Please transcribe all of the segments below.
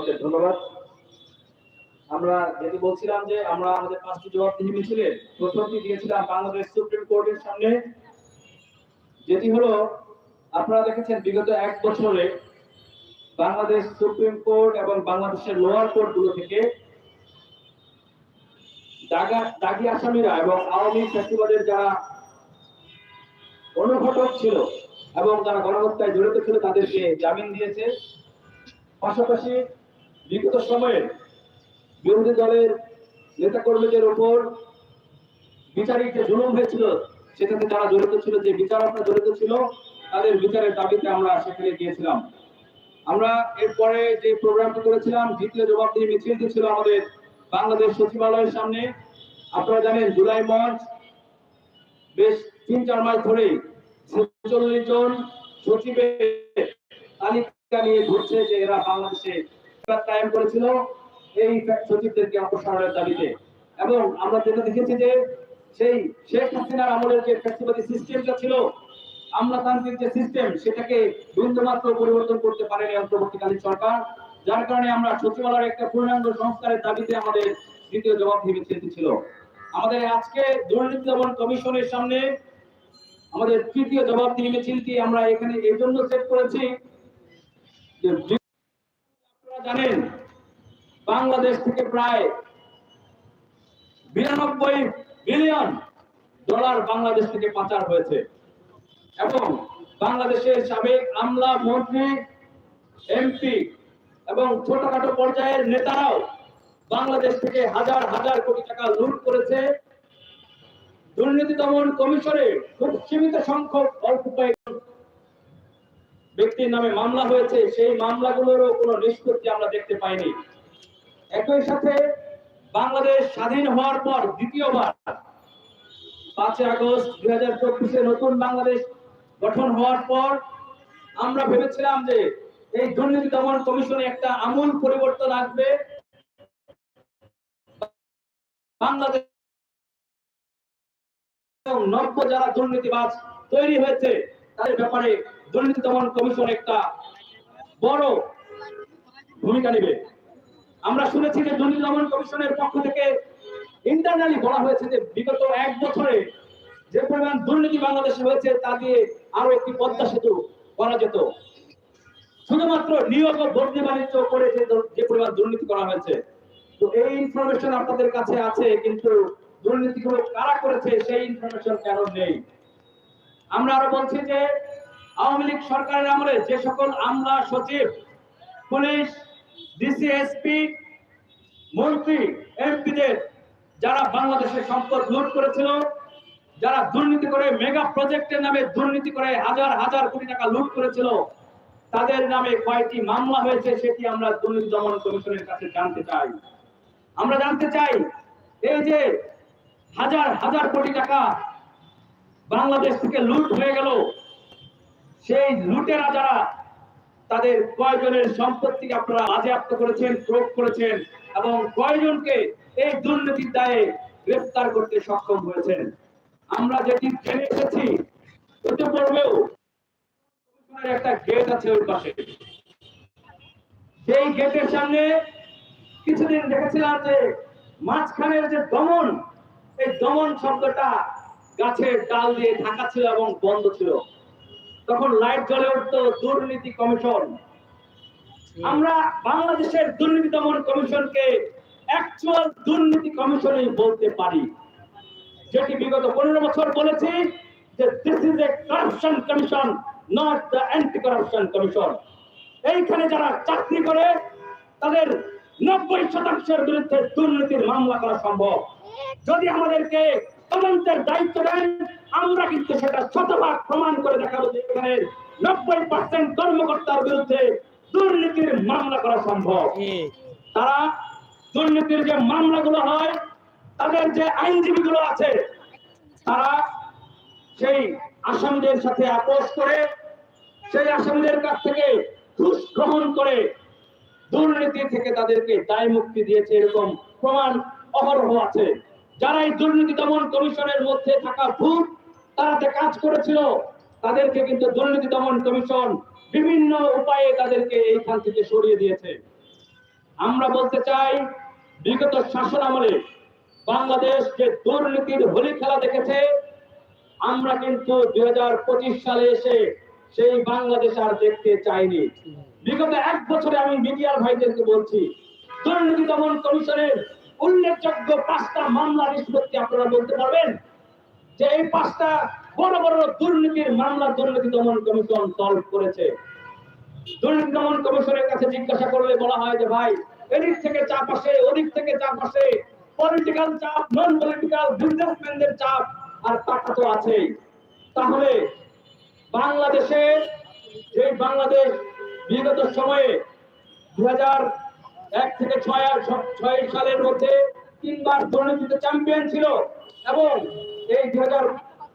ওকে ধন্যবাদ। আমরা যেটি বলছিলাম যে আমরা আমাদের পাঁচটি জবাবদিহি মিছিলে প্রথমটি দিয়েছিলাম বাংলাদেশ সুপ্রিম কোর্টের সামনে, যেটি হলো, আপনারা দেখেছেন বিগত এক বছরে বাংলাদেশ সুপ্রিম কোর্ট এবং বাংলাদেশের লোয়ার কোর্টগুলো থেকে দাগি আসামিরা এবং আওয়ামী ফ্যাসিবাদের যারা অনুঘটক ছিল এবং যারা গণহত্যায় জড়িত ছিল তাদেরকে জামিন দিয়েছে। পাশাপাশি বিগত সময়ে বিরোধী দলের নেতাকর্মীদের উপর বিচারিক যে জুলুম হয়েছিল, সেটাতে যারা জড়িত ছিল, যে বিচারকরা জড়িত ছিল, তাদের বিচারের দাবিতে আমরা সেখানে গিয়েছিলাম। আমরা এরপরে যে প্রোগ্রামটি করেছিলাম, দ্বিতীয় জবাবদিহি মিছিলটি ছিল আমাদের বাংলাদেশ সচিবালয়ের সামনে, আপনারা জানেন জুলাই মঞ্চ বেশ তিন চার মাস ধরে ছেচল্লিশ জন সচিবের তালিকা নিয়ে ঘুরছে যে এরা বাংলাদেশে কায়েম করেছিল এই সচিবদেরকে অপসারণের দাবিতে। এবং আমরা যেটা দেখেছি যে সেই শেখ হাসিনার আমলের যে সিস্টেমটা ছিল, আমলাতান্ত্রিক যে সিস্টেম, সেটাকে বিন্দুমাত্র পরিবর্তন করতে পারেনি অন্তর্বর্তীকালীন সরকার। যার কারণে আমরা সচিবালয়ের একটা পূর্ণাঙ্গ সংস্কারের দাবিতে আমাদের দ্বিতীয় জবাবদিহি মিছিলটি ছিল। আমাদের আজকে দুর্নীতি দমন কমিশনের সামনে আমাদের তৃতীয় জবাব জবাবদিহি মিছিলটি আমরা এখানে এই জন্য সেট করেছি যে জানেন, বাংলাদেশ থেকে প্রায় বিরানব্বই বিলিয়ন ডলার বাংলাদেশ থেকে পাচার হয়েছে। এবং বাংলাদেশের সাবেক আমলা মন্ত্রী, এমপি এবং ছোটখাটো পর্যায়ের নেতারাও বাংলাদেশ থেকে হাজার হাজার কোটি টাকা লুট করেছে। দুর্নীতি দমন কমিশনে খুব সীমিত সংখ্যক অল্প কয়েকজন ব্যক্তির নামে মামলা হয়েছে, সেই মামলাগুলোরও কোনো নিষ্পত্তি আমরা দেখতে পাইনি। একই সাথে বাংলাদেশ স্বাধীন হওয়ার পর দ্বিতীয়বার পাঁচই আগস্ট দুই হাজার চব্বিশে নতুন বাংলাদেশ গঠন হওয়ার পর আমরা ভেবেছিলাম যে এই দুর্নীতি দমন কমিশনে একটা আমূল পরিবর্তন আসবে। বাংলাদেশ নব্য যারা দুর্নীতিবাজ তৈরি হয়েছে, তাদের ব্যাপারে দুর্নীতি দমন কমিশন একটা বড় ভূমিকা নেবে। আমরা শুনেছি যে দুর্নীতি দমন কমিশনের পক্ষ থেকে ইন্টারনালি বলা হয়েছে যে বিগত এক বছরে যে পরিমাণ দুর্নীতি বাংলাদেশে হয়েছে, তা দিয়ে আরও একটি পদ্মা সেতু করা যেত। শুধুমাত্র নিয়োগ ও বদলি বাণিজ্য করে যে পরিমাণ দুর্নীতি করা হয়েছে। তো এই ইনফরমেশন আপনাদের কাছে আছে, কিন্তু দুর্নীতিগুলো কারা করেছে সেই ইনফরমেশন কেন নেই? আমরা আরও বলছি যে আওয়ামী লীগ সরকারের আমলে যে সকল আমলা সচিব, পুলিশ ডিসিএসপি মন্ত্রী, এমপিদের যারা বাংলাদেশের সম্পদ লুট করেছিল, যারা দুর্নীতি করে মেগা প্রজেক্টের নামে দুর্নীতি করে হাজার হাজার কোটি টাকা লুট করেছিল, তাদের নামে কয়টি মামলা হয়েছে সেটি আমরা দুর্নীতি দমন কমিশনের কাছে জানতে চাই। আমরা জানতে চাই, এই যে হাজার হাজার কোটি টাকা বাংলাদেশ থেকে লুট হয়ে গেল সেই লুটেরা যারা তাদের কয়জনের সম্পত্তিকে আপনারা বাজেয়াপ্ত করেছেন প্রয়োগ করেছেন এবং কয়জনকে এই দুর্নীতির দায়ে গ্রেফতার করতে সক্ষম হয়েছেন? আমরা যেটি জেনে এসেছি ইতিপূর্বেও একটা গেট আছে ওই পাশে। সেই গেটের সামনে কিছুদিন দেখেছিলাম যে মাঝখানের যে দমন, এই দমন শব্দটা গাছের ডাল দিয়ে ঢাকা ছিল এবং বন্ধ ছিল। তখন লাইট জ্বলে উঠতো দুর্নীতি কমিশন। আমরা বাংলাদেশের দুর্নীতি দমন কমিশনকে অ্যাকচুয়াল দুর্নীতি কমিশনই বলতে পারি। যেটি বিগত পনেরো বছর বলেছি যে this is a corruption commission not the anti corruption commission এইখানে যারা চাকরি করে তাদের নব্বই শতাংশের বিরুদ্ধে দুর্নীতির মামলা করা সম্ভব। যদি আমাদেরকে তদন্তের দায়িত্ব দেন আমরা কিন্তু সেটা শতভাগ প্রমাণ করে দেখাবো যে এখানে নব্বই পার্সেন্ট কর্মকর্তার বিরুদ্ধে দুর্নীতির মামলা করা সম্ভব। তারা দুর্নীতির যে মামলাগুলো হয় তাদের যে আইনজীবীগুলো আছে তারা সেই আসামদের সাথে আপোষ করে সেই আসামদের কাছ থেকে ঘুষ গ্রহণ করে দুর্নীতি থেকে তাদেরকে দায় মুক্তি দিয়েছে এরকম প্রমাণ অহরহ আছে। যারা এই দুর্নীতি দমন কমিশনের মধ্যে থাকা ভূত, তারা যে কাজ করেছিল, তাদেরকে কিন্তু দুর্নীতি দমন কমিশন বিভিন্ন উপায়ে তাদেরকে এইখান থেকে সরিয়ে দিয়েছে। আমরা বলতে চাই, বিগত শাসন আমলে বাংলাদেশ যে দুর্নীতির হোলি খেলা দেখেছে, আমরা কিন্তু দুই হাজার পঁচিশ সালে এসে সেই বাংলাদেশ আর দেখতে চাইনি। বিগত এক বছরে আমি মিডিয়ার ভাইদেরকে বলছি, দুর্নীতি দমন কমিশনের উল্লেখযোগ্য পাঁচটা মামলা নিষ্পত্তি আপনারা বলতে পারবেন যে এই পাঁচটা বড় বড় দুর্নীতির মামলা দুর্নীতি দমন কমিশন সলভ করেছে। দুর্নীতি দমন কমিশনের কাছে জিজ্ঞাসা করলে বলা হয় যে, ভাই, এদিক থেকে চাপ আসে ওদিক থেকে চাপ আসে পলিটিক্যাল চাপ নন পলিটিক্যাল বিজনেসম্যানদের চাপ আর টাকা তো আছেই। তাহলে বাংলাদেশে, যে বাংলাদেশ বিগত সময়ে দু হাজার এক থেকে ছয় ছয় সালের মধ্যে তিনবার দুর্নীতিতে চ্যাম্পিয়ন ছিল এবং এই দু হাজার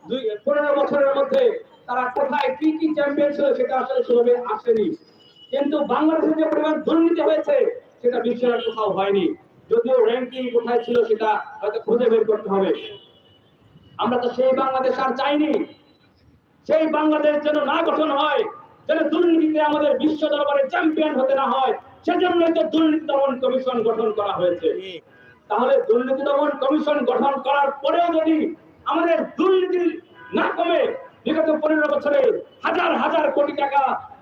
দুই, পনেরো বছরের মধ্যে তারা কোথায় কি কি চ্যাম্পিয়ন ছিল সেটা আসলে সেভাবে আসেনি। কিন্তু বাংলাদেশে যে পরিমাণ দুর্নীতি হয়েছে, সেটা বিশ্বের কোথাও হয়নি। যদিও র্যাঙ্কিং কোথায় ছিল সেটা হয়তো খুঁজে বের করতে হবে। আমরা তো সেই বাংলাদেশ আর চাইনি। সেই বাংলাদেশ যেন না গঠন হয়, যেন দুর্নীতিতে আমাদের বিশ্ব দরবারে চ্যাম্পিয়ন হতে না হয় সেজন্যই তো দুর্নীতি দমন কমিশন গঠন করা হয়েছে। তাহলে দুর্নীতি দমন কমিশন গঠন করার পরেও যদি আমাদের দুর্নীতি না কমে বিগত পনেরো বছরে হাজার হাজার কোটি টাকা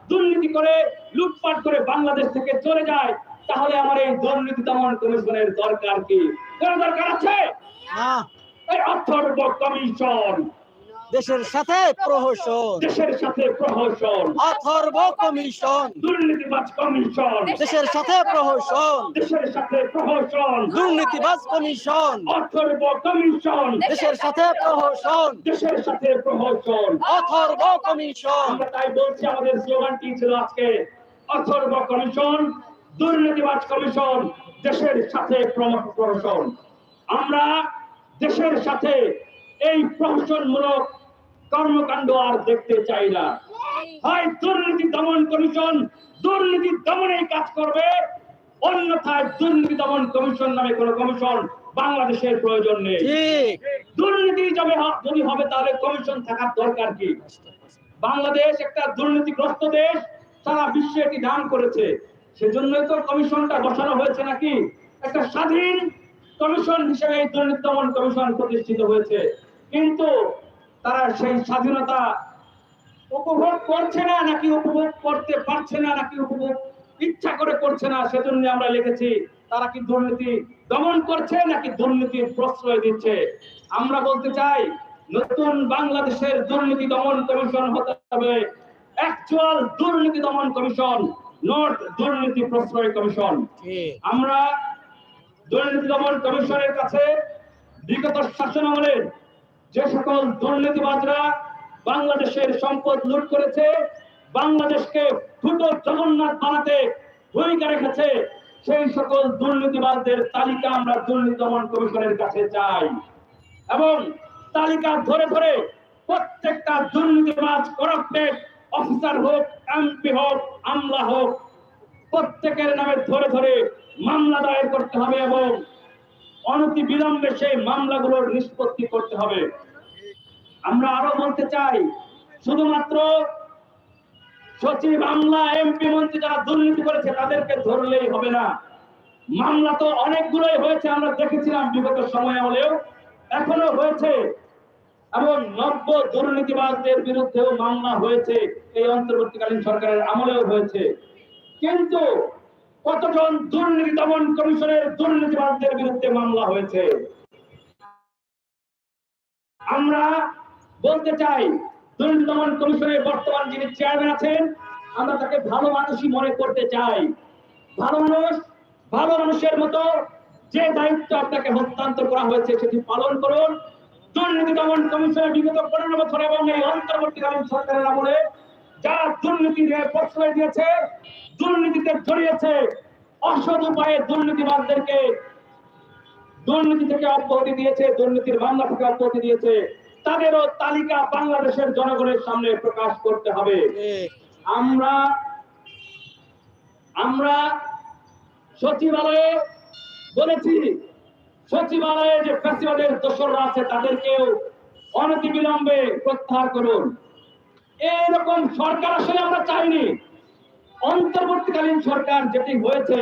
দুর্নীতি করে লুটপাট করে বাংলাদেশ থেকে চলে যায় তাহলে আমার এই দুর্নীতি দমন কমিশনের দরকার কি? কোন দরকার আছে? এই অর্থনৈতিক কমিশন। দেশের সাথে প্রহসন। দেশের সাথে প্রহসন। অথর্ব কমিশন। দুর্নীতিবাজ কমিশন। দেশের সাথে প্রহসন। দেশের সাথে প্রহসন। দুর্নীতিবাজ কমিশন। অথর্ব কমিশন। দেশের সাথে প্রহসন। দেশের সাথে প্রহসন। অথর্ব কমিশন। আমরা তাই বলছি আমাদের স্লোগানটি ছিল আজকে? অথর্ব কমিশন দুর্নীতিবাজ কমিশন দেশের সাথে প্রহসন। আমরা দেশের সাথে এই প্রহসনমূলক কর্মকাণ্ড আর দেখতে চাই না। হয় দুর্নীতি দমন কমিশন দুর্নীতি দমনে কাজ করবে অন্যথায় দুর্নীতি দমন কমিশন নামে কোন কমিশন বাংলাদেশের প্রয়োজন নেই। দুর্নীতি যাবে যদি হবে তাহলে কমিশন থাকার দরকার কি? বাংলাদেশ একটা দুর্নীতিগ্রস্ত দেশ সারা বিশ্বে এটি দান করেছে। সেজন্যই তো কমিশনটা বসানো হয়েছে নাকি? একটা স্বাধীন কমিশন হিসেবে এই দুর্নীতি দমন কমিশন প্রতিষ্ঠিত হয়েছে। কিন্তু তারা সেই স্বাধীনতা উপভোগ করছে না নাকি উপভোগ করতে পারছে না নাকি উপভোগ ইচ্ছা করে করছে না সেজন্য আমরা লিখেছি তারা কি দুর্নীতি দমন করছে নাকি দুর্নীতির প্রশ্রয় দিচ্ছে? আমরা বলতে চাই নতুন বাংলাদেশের দুর্নীতি দমন কমিশন হতে হবে অ্যাকচুয়াল দুর্নীতি দমন কমিশন নট দুর্নীতি প্রশ্রয় কমিশন। আমরা দুর্নীতি দমন কমিশনের কাছে বিগত শাসন আমলের যে সকল দুর্নীতিবাজরা বাংলাদেশের সম্পদ লুট করেছে, বাংলাদেশকে দুটো জগন্নাথ বানাতে ভূমিকা রেখেছে, সেই সকল দুর্নীতিবাজদের তালিকা আমরা দুর্নীতি দমন কমিশনের কাছে চাই। এবং তালিকা ধরে ধরে প্রত্যেকটা দুর্নীতিবাজ, করাপ্টেড অফিসার হোক, এমপি হোক, আমলা হোক, প্রত্যেকের নামে ধরে ধরে মামলা দায়ের করতে হবে এবং অনতি বিলম্বে সেই মামলাগুলোর নিষ্পত্তি করতে হবে। আমরা আরও বলতে চাই, শুধুমাত্র সচিব, আমলা, এমপি, মন্ত্রী যারা দুর্নীতি করেছে তাদেরকে ধরলেই হবে না। মামলা তো অনেকগুলোই হয়েছে, আমরা দেখেছিলাম বিগত সময় হলেও, এখনও হয়েছে। এবং নব্য দুর্নীতিবাজদের বিরুদ্ধেও মামলা হয়েছে, এই অন্তর্বর্তীকালীন সরকারের আমলেও হয়েছে। কিন্তু কতজন দুর্নীতি দমন কমিশনের দুর্নীতিবাজদের বিরুদ্ধে মামলা হয়েছে? আমরা বলতে চাই, দুর্নীতি দমন কমিশনের বর্তমান যিনি চেয়ারম্যান আছেন, আমরা তাকে ভালো মানুষই মনে করতে চাই। ভালো মানুষ, ভালো মানুষের মতো যে দায়িত্ব আপনাকে হস্তান্তর করা হয়েছে সেটি পালন করুন। দুর্নীতি দমন কমিশনের বিগত পনেরো বছর এবং এই অন্তর্বর্তীকালীন সরকারের আমলে যারা দুর্নীতির প্রশ্রয় দিয়েছে, দুর্নীতিতে জড়িয়েছে, অসৎ উপায়ে দুর্নীতিবাদদেরকে দুর্নীতি থেকে অব্যাহতি দিয়েছে, দুর্নীতির মামলা থেকে অব্যাহতি দিয়েছে, তাদেরও তালিকা বাংলাদেশের জনগণের সামনে প্রকাশ করতে হবে। আমরা আমরা সচিবালয়ে বলেছি, সচিবালয়ে যে ফ্যাসিবাদের দোসররা আছে তাদেরকেও অনতি বিলম্বে প্রত্যাহার করুন। এইরকম সরকার আসলে আমরা চাইনি। অন্তর্বর্তীকালীন সরকার যেটি হয়েছে,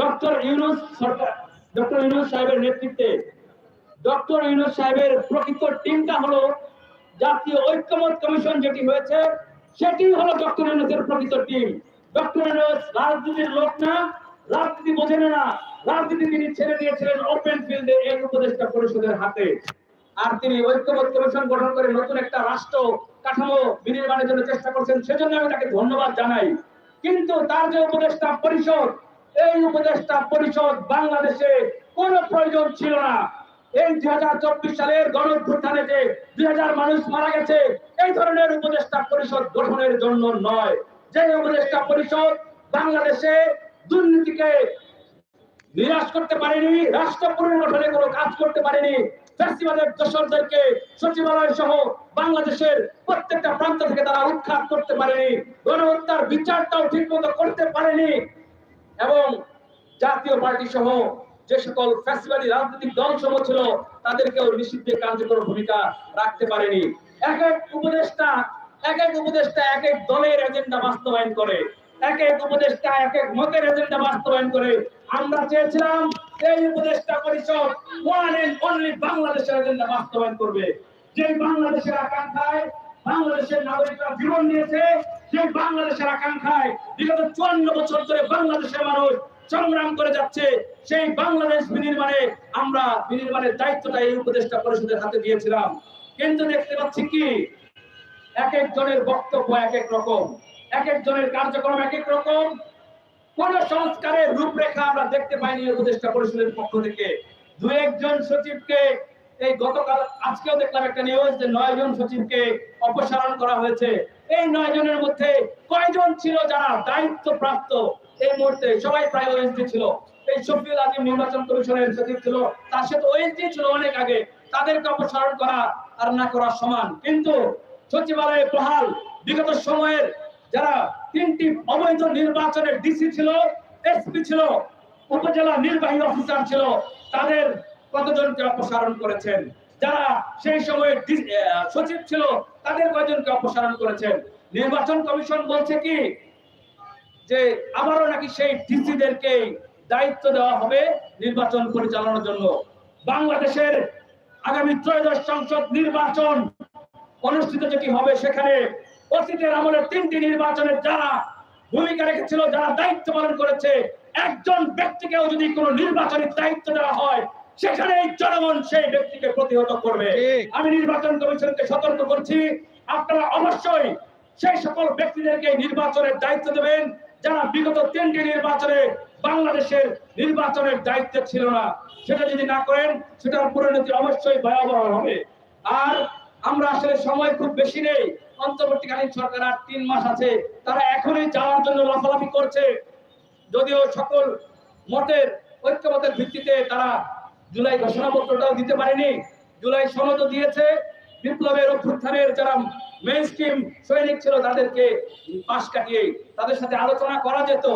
ডক্টর ইউনুস সরকার, ডক্টর ইউনুস সাহেবের নেতৃত্বে, ডক্টর ইউনুস সাহেবের প্রকৃত টিমটা হলো জাতীয় ঐক্যমত কমিশন যেটি হয়েছে, সেটি হলো ডক্টর ইউনুসের প্রকৃত টিম। ডক্টর ইউনুস রাজনীতির লোক না, রাজনীতি বোঝেন না। রাজনীতি তিনি ছেড়ে দিয়েছিলেন ওপেন ফিল্ডে এই উপদেষ্টা পরিষদের হাতে। আর তিনি ঐক্যমত কমিশন গঠন করে নতুন একটা রাষ্ট্র কাঠামো বিনির্মাণের জন্য চেষ্টা করছেন, সেজন্য আমি তাকে ধন্যবাদ জানাই। কিন্তু তার যে উপদেষ্টা পরিষদ, এই উপদেষ্টা পরিষদ বাংলাদেশে কোনো প্রয়োজন ছিল না। এই দুই হাজার চব্বিশ সালের গণঅভ্যুত্থানে যে দুই হাজার মানুষ মারা গেছে, এই ধরনের উপদেষ্টা পরিষদ গঠনের জন্য নয়। যে উপদেষ্টা পরিষদ বাংলাদেশে দুর্নীতিকে নিরাশ করতে পারেনি, রাষ্ট্র পুনর্গঠনে কোনো কাজ করতে পারেনি ফ্যাসিবাদের দোসরদেরকে সচিবালয় সহ বাংলাদেশের প্রত্যেকটা প্রান্ত থেকে তারা উৎখাত করতে পারেনি, গণহত্যার বিচারটাও ঠিক মতো করতে পারেনি এবং জাতীয় পার্টি সহ যে সকল ফ্যাসিবাদী রাজনৈতিক দল সহ ছিল, তাদেরকেও নিষিদ্ধে কার্যকর ভূমিকা রাখতে পারেনি। এক এক উপদেষ্টা, এক এক উপদেষ্টা এক এক দলের এজেন্ডা বাস্তবায়ন করে, এক এক উপদেষ্টা এক এক মতের এজেন্ডা বাস্তবায়ন করে। আমরা চেয়েছিলাম এই উপদেষ্টা পরিষদ ওয়ান এন্ড অনলি বাংলাদেশের এজেন্ডা বাস্তবায়ন করবে। যে বাংলাদেশের আকাঙ্ক্ষায় বাংলাদেশের নাগরিকরা জীবন দিয়েছে সেই বাংলাদেশের আকাঙ্ক্ষায় বিগত চুয়ান্ন বছর ধরে বাংলাদেশের মানুষ সংগ্রাম করে যাচ্ছে, সেই বাংলাদেশ বিনির্মাণে আমরা বিনির্মাণের দায়িত্বটা এই উপদেষ্টা পরিষদের হাতে দিয়েছিলাম। কিন্তু দেখতে পাচ্ছি কি? এক একজনের বক্তব্য এক এক রকম, এক একজনের কার্যক্রম এক এক রকম কোন সংস্কারের রূপরেখা আমরা দেখতে পাইনি উপদেষ্টা পরিষদের পক্ষ থেকে। দু একজন সচিবকে এই গতকাল, আজকেও দেখলাম একটা নিউজ যে নয় জন সচিবকে অপসারণ করা হয়েছে। এই নয় জনের মধ্যে কয়জন ছিল যারা দায়িত্ব প্রাপ্ত এই মুহূর্তে সবাই প্রায় ওএসডি ছিল। এই শফিউল আজিম নির্বাচন কমিশনের সচিব ছিল। তার সাথে ওএসডি ছিল অনেক আগে। তাদেরকে অপসারণ করা আর না করা সমান। কিন্তু সচিবালয়ে বহাল বিগত সময়ের যারা তিনটি অবৈধ নির্বাচনের ডিসি ছিল, এসপি ছিল, উপজেলা নির্বাহী অফিসার ছিল, তাদের কতজনকে অপসারণ করেছেন? যারা সেই সময়ে সচিব ছিল, তাদের কয়জনকে অপসারণ করেছেন? নির্বাচন কমিশন বলছে কি, যে আবারও নাকি সেই ডিসিদেরকে দায়িত্ব দেওয়া হবে নির্বাচন পরিচালনার জন্য। বাংলাদেশের আগামী ত্রয়োদশ সংসদ নির্বাচন অনুষ্ঠিত যেটি হবে সেখানে অতীতের আমলে তিনটি নির্বাচনের যারা ভূমিকা রেখেছিল যারা দায়িত্ব পালন করেছে একজন ব্যক্তিকেও যদি কোনো নির্বাচনের দায়িত্ব দেওয়া হয় সেখানে জনগণ সেই ব্যক্তিকে প্রতিহত করবে। আমি নির্বাচন কমিশনকে সতর্ক করছি আপনারা অবশ্যই সেই সকল ব্যক্তিদেরকে নির্বাচনের দায়িত্ব দেবেন যারা বিগত তিনটি নির্বাচনে বাংলাদেশের নির্বাচনের দায়িত্ব ছিল না। সেটা যদি না করেন সেটার পরিণতি অবশ্যই ভয়াবহ হবে। আর আমরা আসলে সময় খুব বেশি নেই। অন্তর্বর্তীকালীন সরকার আর তিন মাস আছে, তারা এখনই যাওয়ার জন্য লাফালাফি করছে। যদিও সকল মতের, ঐক্যমতের ভিত্তিতে তারা জুলাই ঘোষণাপত্রটাও দিতে পারেনি। জুলাই সনদও দিয়েছে। বিপ্লবের অভ্যুত্থানের যারা মেইন স্ট্রিম সৈনিক ছিল, তাদেরকে পাশ কাটিয়ে তাদের সাথে আলোচনা করা যেত।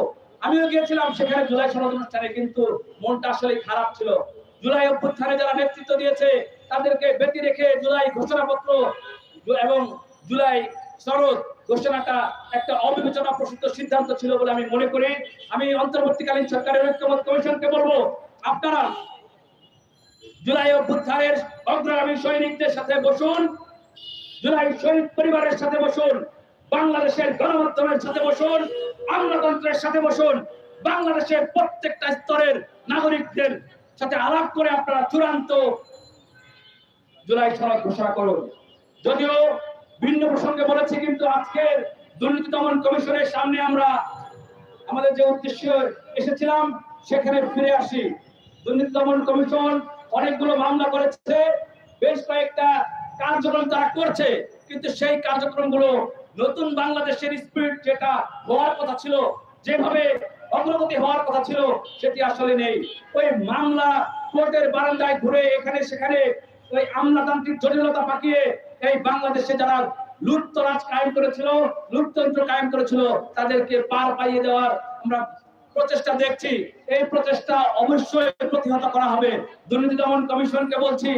আমিও গিয়েছিলাম সেখানে জুলাই সনদ অনুষ্ঠানে, কিন্তু মনটা আসলে খারাপ ছিল। জুলাই অভ্যুত্থানে যারা নেতৃত্ব দিয়েছে, তাদেরকে ব্যতি রেখে জুলাই ঘোষণাপত্র এবং জুলাই সনদ ঘোষণাটা একটা অবিবেচনা প্রসূত সিদ্ধান্ত ছিল বলে আমি মনে করি। আমি অন্তর্বর্তীকালীন সরকারের ঐক্যমত কমিশনকে বলব, আপনারা জুলাই অভ্যুত্থানের অগ্রগামী সৈনিকদের সাথে বসুন, জুলাই শহীদ পরিবারের সাথে বসুন, বাংলাদেশের গণমাধ্যমের সাথে বসুন, আমলাতন্ত্রের সাথে বসুন, বাংলাদেশের প্রত্যেকটা স্তরের নাগরিকদের সাথে আলাপ করে আপনারা চূড়ান্ত জুলাই সনদ ঘোষণা করুন। যদিও ভিন্ন প্রসঙ্গে বলেছি, কিন্তু আজকের দুর্নীতি দমন কমিশনের সামনে আমরা আমাদের যে উদ্দেশ্য এসেছিলাম, সেখানে ফিরে আসি। দুর্নীতি দমন কমিশন অনেকগুলো মামলা করেছে, বেশ কয়েকটা কার্যক্রম তারা করছে, কিন্তু সেই কার্যক্রমগুলো নতুন বাংলাদেশের স্পিরিট যেটা হওয়ার কথা ছিল, যেভাবে অগ্রগতি হওয়ার কথা ছিল, সেটি আসলে নেই। ওই মামলা কোর্টের বারান্দায় ঘুরে এখানে সেখানে ওই আমলাতান্ত্রিক জটিলতা পাকিয়ে এই বাংলাদেশে যারা লুটতরাজ কায়েম করেছিল, লুটতন্ত্র কায়েম করেছিল, তাদেরকে পার পাইয়ে দেওয়ার আমরা প্রচেষ্টা দেখছি। এই প্রচেষ্টা অবশ্যই প্রতিহত করা হবে। দুর্নীতি দমন কমিশনকে বলছি,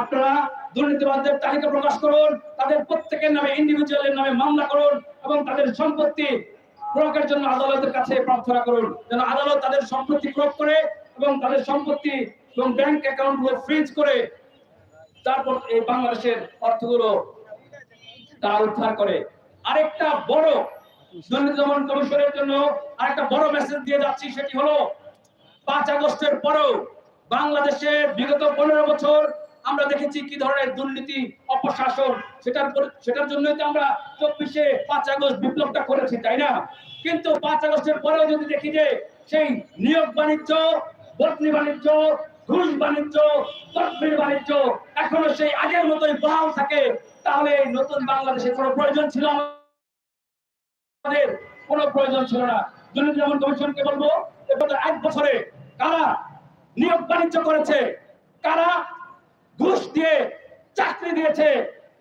আপনারা দুর্নীতিবাদদের তালিকা প্রকাশ করুন, তাদের প্রত্যেকের নামে ইন্ডিভিজুয়ালের নামে মামলা করুন এবং তাদের সম্পত্তি প্রয়োগের জন্য আদালতের কাছে প্রার্থনা করুন, যেন আদালত তাদের সম্পত্তি প্রয়োগ করে এবং তাদের সম্পত্তি এবং ব্যাংক অ্যাকাউন্ট ফ্রিজ করে তারপর এই বাংলাদেশের অর্থগুলো তারা উদ্ধার করে। আরেকটা বড় দুর্নীতি দমন কমিশনের জন্য আরেকটা বড় মেসেজ দিয়ে যাচ্ছি, সেটি হলো, পাঁচ আগস্টের পরেও বাংলাদেশে বিগত পনেরো বছর আমরা দেখেছি কি ধরনের দুর্নীতি, অপশাসন, সেটার সেটার জন্যই তো আমরা চব্বিশে পাঁচ আগস্ট বিপ্লবটা করেছি, তাই না? কিন্তু পাঁচ আগস্টের পরেও যদি দেখি যে সেই নিয়োগ বাণিজ্য বাণিজ্য ঘুষ বাণিজ্য তদবির বাণিজ্য, এখনও সেই আগের মতোই বহাল থাকে। তাহলে নতুন বাংলাদেশের কোনো প্রয়োজন ছিল আমাদের? কোনো প্রয়োজন ছিল না। দুর্নীতি দমন কমিশনকে বলব এক বছরে কারা নিয়োগ বাণিজ্য করেছে? কারা ঘুষ দিয়ে চাকরি দিয়েছে?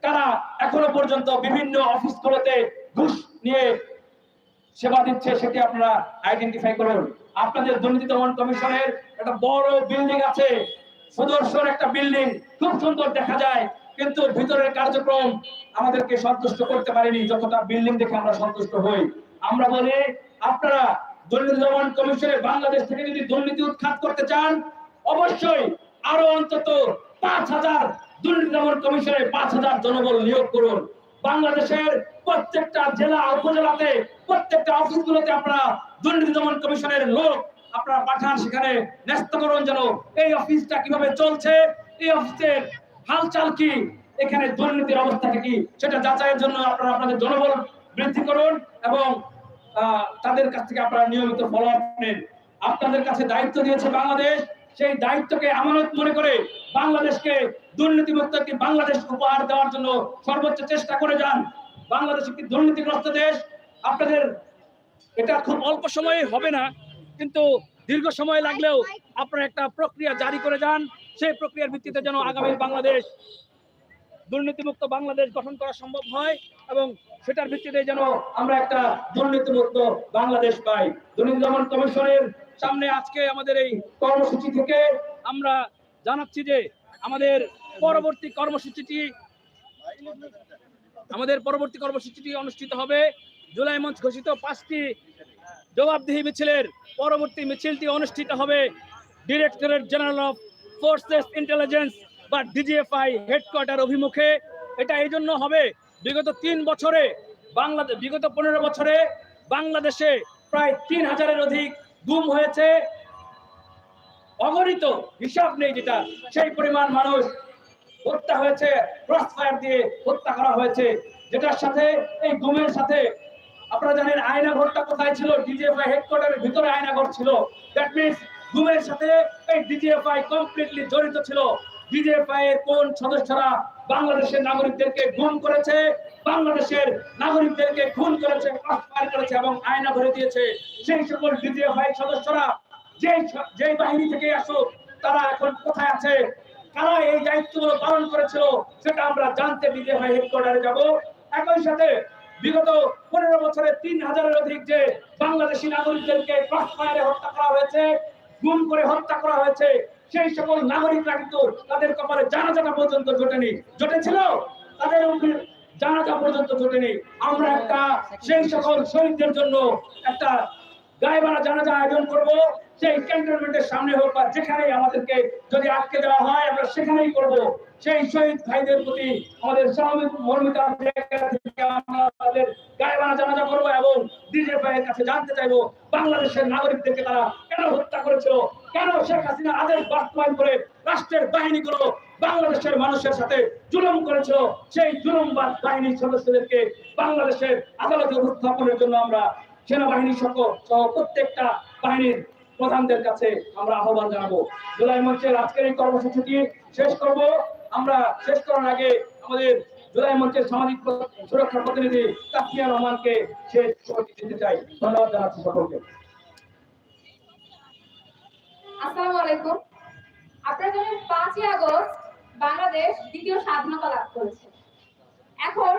কারা এখনও পর্যন্ত বিভিন্ন অফিসগুলোতে ঘুষ নিয়ে সেবা দিচ্ছে, সেটি আপনারা আইডেন্টিফাই করুন। আপনাদের দুর্নীতি দমন কমিশনের একটা বড় বিল্ডিং আছে। সুদর্শন একটা বিল্ডিং। খুব সুন্দর দেখা যায়। কিন্তু ভিতরের কার্যক্রম আমাদেরকে সন্তুষ্ট করতে পারেনি। যতটা বিল্ডিং দেখে আমরা সন্তুষ্ট হই। আমরা বলি, আপনারা দুর্নীতি দমন কমিশনে বাংলাদেশ থেকে যদি দুর্নীতি উৎখাত করতে চান, অবশ্যই আরও অন্তত পাঁচ হাজার দুর্নীতি দমন কমিশনে পাঁচ হাজার জনবল নিয়োগ করুন। বাংলাদেশের প্রত্যেকটা জেলা, উপজেলাতে, প্রত্যেকটা অফিসগুলোতে আপনারা দুর্নীতি দমন কমিশনের লোক আপনারা পাঠান, সেখানে ন্যস্ত করুন যেন এই অফিসটা কীভাবে চলছে, এই অফিসের হালচাল কি, এখানে দুর্নীতির অবস্থাটা কি, সেটা যাচাইয়ের জন্য আপনারা আপনাদের জনবল বৃদ্ধি করুন এবং তাদের কাছ থেকে আপনারা নিয়মিত ফলো আপ নেন। আপনাদের কাছে দায়িত্ব দিয়েছে বাংলাদেশ, সেই দায়িত্বকে আমানত মনে করে বাংলাদেশকে দুর্নীতিমুক্ত একটি বাংলাদেশ উপহার দেওয়ার জন্য সর্বোচ্চ চেষ্টা করে যান। বাংলাদেশ একটি দুর্নীতিগ্রস্ত দেশ। আপনাদের, এটা খুব অল্প সময়ে হবে না কিন্তু দীর্ঘ সময় লাগলেও আপনারা একটা প্রক্রিয়া জারি করে যান। সেই প্রক্রিয়ার ভিত্তিতে যেন আগামী বাংলাদেশ, দুর্নীতিমুক্ত বাংলাদেশ গঠন করা সম্ভব হয় এবং সেটার ভিত্তিতে যেন আমরা একটা দুর্নীতিমুক্ত বাংলাদেশ পাই। দুর্নীতি দমন কমিশনের সামনে আজকে আমাদের এই কর্মসূচি থেকে আমরা জানাচ্ছি যে আমাদের পরবর্তী কর্মসূচিটি, আমাদের পরবর্তী কর্মসূচিটি অনুষ্ঠিত হবে। জুলাই মঞ্চ ঘোষিত পাঁচটি জবাবদিহি মিছিলের পরবর্তী মিছিলটি অনুষ্ঠিত হবে directorate general of forces intelligence বা ডিজিএফআই হেডকোয়ার্টার অভিমুখে। এটা এই জন্য হবে বিগত তিন বছরে বাংলাদেশ বিগত পনেরো বছরে বাংলাদেশে প্রায় তিন হাজারের অধিক গুম হয়েছে। অগণিত হিসাব নেই যেটা, সেই পরিমাণ মানুষ হত্যা হয়েছে ক্রস ফায়ার দিয়ে হত্যা করা হয়েছে, যেটার সাথে এই গুমের সাথে আপনারা জানেন আয়না ঘরটা কোথায় ছিল? ডিজিএফআই হেডকোয়ার্টারের ভিতরে আয়না ঘর ছিল। দ্যাট মিন্স গুমের সাথে এই ডিজিএফআই কমপ্লিটলি জড়িত ছিল। ডিজিএফআই এর কোন সদস্যরা বাংলাদেশের নাগরিকদেরকে গুম করেছে? বাংলাদেশের নাগরিকদেরকে খুন করেছে ক্রস করেছে এবং আয়না ঘরে দিয়েছে। সেই সকল ডিজিএফআই সদস্যরা যে যে বাহিনী থেকে আসুক, তারা এখন কোথায় আছে? কারা এই দায়িত্বগুলো পালন করেছিল, সেটা আমরা জানতে হয় হেডকোয়ার্টারে যাব। একই সাথে বিগত পনেরো বছরে তিন হাজারের অধিক যে বাংলাদেশি নাগরিকদেরকে ক্রস হত্যা করা হয়েছে, গুম করে হত্যা করা হয়েছে, সেই সকল নাগরিকরা কিন্তু তাদের কপালে জানাজাটা পর্যন্ত জোটেনি। জোটেছিল? তাদের উপরে জানাজা পর্যন্ত জোটেনি। আমরা একটা সেই সকল শহীদদের জন্য একটা গায়েবানা জানাজা আয়োজন করব। সেই ক্যান্টনমেন্টের সামনে হোক বা যেখানেই আমাদেরকে যদি আটকে দেওয়া হয়, আমরা সেখানেই করব। সেই শহীদ ভাইদের প্রতি আমাদের জায়গা থেকে আমরা জানাজা করব এবং ডিজিএফআই এর কাছে জানতে চাইব, বাংলাদেশের নাগরিকদেরকে তারা কেন হত্যা করেছিল? কেন শেখ হাসিনা আদেশ বাস্তবায়ন করে রাষ্ট্রের বাহিনীগুলো বাংলাদেশের মানুষের সাথে জুলুম করেছিল? সেই জুলুমবাদ বাহিনীর সদস্যদেরকে বাংলাদেশের আদালতে উপস্থাপনের জন্য আমরা সেনাবাহিনী সহ প্রত্যেকটা বাহিনীর প্রধানদের কাছে আমরা আহ্বান জানাব। জুলাই মঞ্চের আজকের এই কর্মসূচিটি শেষ করব। আমরা শেষ করার আগে আমাদের জুলাই মঞ্চের সামাজিক সুরক্ষা প্রতিনিধি তাফিয়া রহমানকে শেষ সময়টি দিতে চাই। ধন্যবাদ জানাচ্ছি সকলকে। আসসালামু আলাইকুম। আপনারা জানেন পাঁচই আগস্ট বাংলাদেশ দ্বিতীয় স্বাধীনতা লাভ করেছে। এখন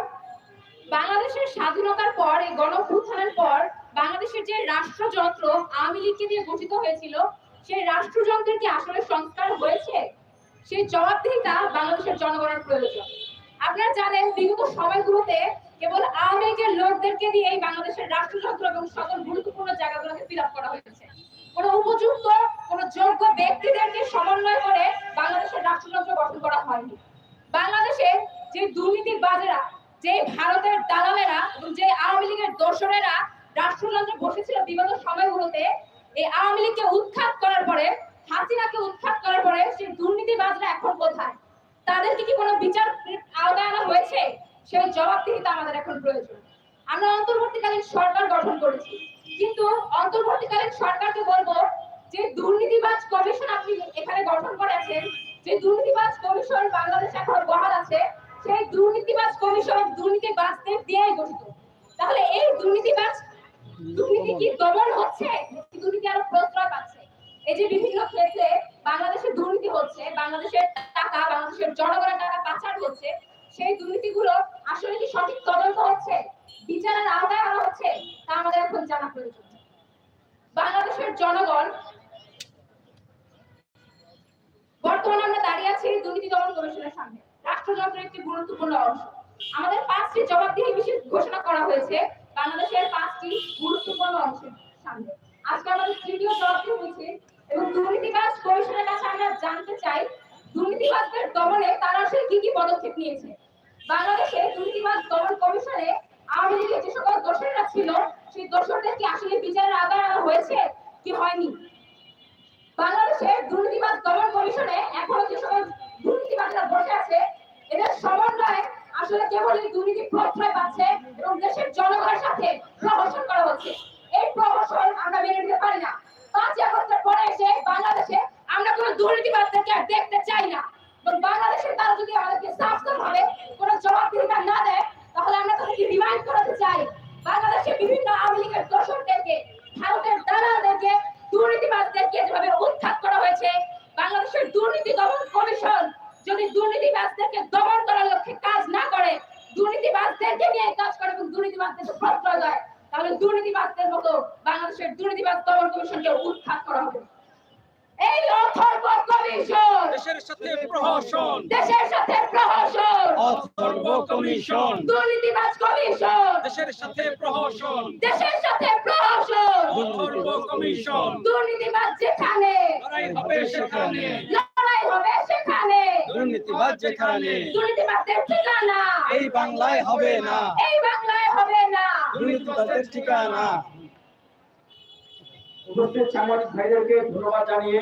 বাংলাদেশের স্বাধীনতার পর, এই গণঅভ্যুত্থানের পর বাংলাদেশের যে রাষ্ট্রযন্ত্র আওয়ামী লীগকে দিয়ে গঠিত হয়েছিল, সেই রাষ্ট্রযন্ত্রের কি আসলে সংস্কার হয়েছে? সেই জবাবদিহিতা বাংলাদেশের জনগণের প্রয়োজন। আপনারা জানেন বিগত সময়গুলোতে কেবল আওয়ামী লীগের লোকদেরকে দিয়ে এই বাংলাদেশের রাষ্ট্রযন্ত্র এবং সকল গুরুত্বপূর্ণ জায়গাগুলোকে ফিল করা হয়েছে। কোন উপযুক্ত, কোন যোগ্য ব্যক্তিদেরকে সমন্বয় করে বাংলাদেশের রাষ্ট্রযন্ত্র গঠন করা হয়নি। বাংলাদেশে যে দুর্নীতিবাজেরা যে ভারতের দালালেরা এবং যে আওয়ামী লীগের দোসরেরা রাষ্ট্রযন্ত্রে বসেছিল বিগত সময়গুলোতে এই আওয়ামী লীগকে উৎখাত করার পরে হাসিনাকে উৎখাত করার পরে সেই দুর্নীতিবাজরা এখন কোথায় তাদেরকে কি কোনো বিচার আওতায় আনা হয়েছে সেই জবাবদিহিতা আমাদের এখন প্রয়োজন আমরা অন্তর্বর্তীকালীন সরকার গঠন করেছি কিন্তু অন্তর্বর্তীকালীন সরকারকে বলব যে দুর্নীতিবাজ কমিশন আপনি এখানে গঠন করেছেন যে দুর্নীতিবাজ কমিশন বাংলাদেশ এখন বহাল আছে সেই দুর্নীতিবাজ কমিশন দুর্নীতিবাজদের দিয়েই গঠিত তাহলে এই দুর্নীতিবাজ দুর্নীতি কি দমন হচ্ছে নাকি দুর্নীতি আরও প্রশ্রয় পাচ্ছে এই যে বিভিন্ন ক্ষেত্রে বাংলাদেশে দুর্নীতি হচ্ছে বাংলাদেশের টাকা বাংলাদেশের জনগণের টাকা পাচার হচ্ছে সেই দুর্নীতিগুলো আসলে কি সঠিক তদন্ত হচ্ছে বিচারের আওতায় আনা হচ্ছে তা আমাদের এখন জানা প্রয়োজন বাংলাদেশের জনগণ বর্তমানে আমরা দাঁড়িয়ে আছি দুর্নীতি দমন কমিশনের সামনে। রাষ্ট্রযন্ত্রের একটি গুরুত্বপূর্ণ অংশ। আমাদের পাঁচটি জবাবদিহি বিশেষ ঘোষণা করা হয়েছে বাংলাদেশের পাঁচটি গুরুত্বপূর্ণ অংশের সামনে। আজকে আমাদের তৃতীয় জবাবদিহি হয়েছে এবং দুর্নীতিবাজ কমিশনের কাছে আমরা জানতে চাই, দুর্নীতিবাজদের দমনে তারা আসলে কি কি পদক্ষেপ নিয়েছে? বাংলাদেশে দুর্নীতিবাজ দমন কমিশনে আওয়ামী লীগের যে সকল দোষররা ছিল, সেই দোষরদের কি আসলে বিচারের আদায় হয়েছে কি হয়নি? বাংলাদেশের দুর্নীতিবাজ দমন কমিশনে এখনও যে সকল দুর্নীতিবাজরা বসে আছে, এদের সমন্বয়ে আসলে কেবল এই দুর্নীতি প্রশ্রয় পাচ্ছে এবং দেশের জনগণের সাথে প্রহসন করা হচ্ছে। এই প্রহসন আমরা মেনে নিতে পারি না পাঁচ আগস্টের পরে এসে বাংলাদেশে আমরা কোনো দুর্নীতিবাজদেরকে আর দেখতে চাই না এবং বাংলাদেশে তারা যদি আমাদেরকে সাফ সাফ ভাবে কোনো জবাবদিহিতা না দেয় তাহলে আমরা তাদেরকে রিমাইন্ড করাতে চাই বাংলাদেশে বিভিন্ন আওয়ামী লীগের দোষরদেরকে ভারতের দালালদেরকে দুর্নীতিবাজদেরকে যেভাবে উৎখাত করা হয়েছে বাংলাদেশের দুর্নীতি দমন কমিশন যদি দুর্নীতিবাজদেরকে দমন করার লক্ষ্যে কাজ না করে দুর্নীতিবাজদেরকে নিয়ে কাজ করে এবং দুর্নীতিবাজদেরকে প্রশ্রয় দেয় তাহলে দুর্নীতিবাজদের মতো বাংলাদেশের দুর্নীতিবাজ দমন কমিশনকে উৎখাত করা হবে এই অথর্ব কমিশন দেশের সাথে প্রহসন দেশের সাথে প্রহসন অথর্ব কমিশন দুর্নীতিবাজ কমিশন দেশের সাথে প্রহসন দেশের সাথে প্রহসন অথর্ব কমিশন। দুর্নীতিবাজ যেখানে। লড়াই হবে সেখানে। লড়াই হবে সেখানে। দুর্নীতিবাজ যেখানে। দুর্নীতিবাজদের ঠিকানা। এই বাংলায় হবে না। এই বাংলায় হবে না। দুর্নীতিবাজের ঠিকানা। উপস্থিত সাংবাদিক ভাইদেরকে ধন্যবাদ জানিয়ে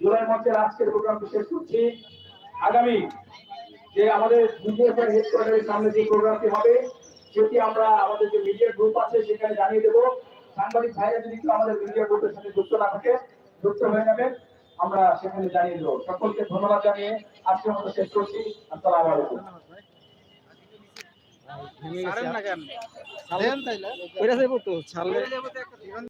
জুলাই মঞ্চের আজকের প্রোগ্রামটি শেষ করছি। আগামী যে আমাদের মিডিয়া হেডকোয়ার্টারের সামনে যে প্রোগ্রামটি হবে সেটি আমরা আমাদের যে মিডিয়া গ্রুপ আছে সেখানে জানিয়ে দেবো। সাংবাদিক ভাইরা যদি কেউ আমাদের মিডিয়া গ্রুপের সাথে যুক্ত না থাকে, যুক্ত হয়ে যাবে। আমরা সেখানে জানিয়ে দেবো। সকলকে ধন্যবাদ জানিয়ে আজকে মতো শেষ করছি। আসসালাম আলাইকুম। ওইটা যাইবো তো, ছাড়লে।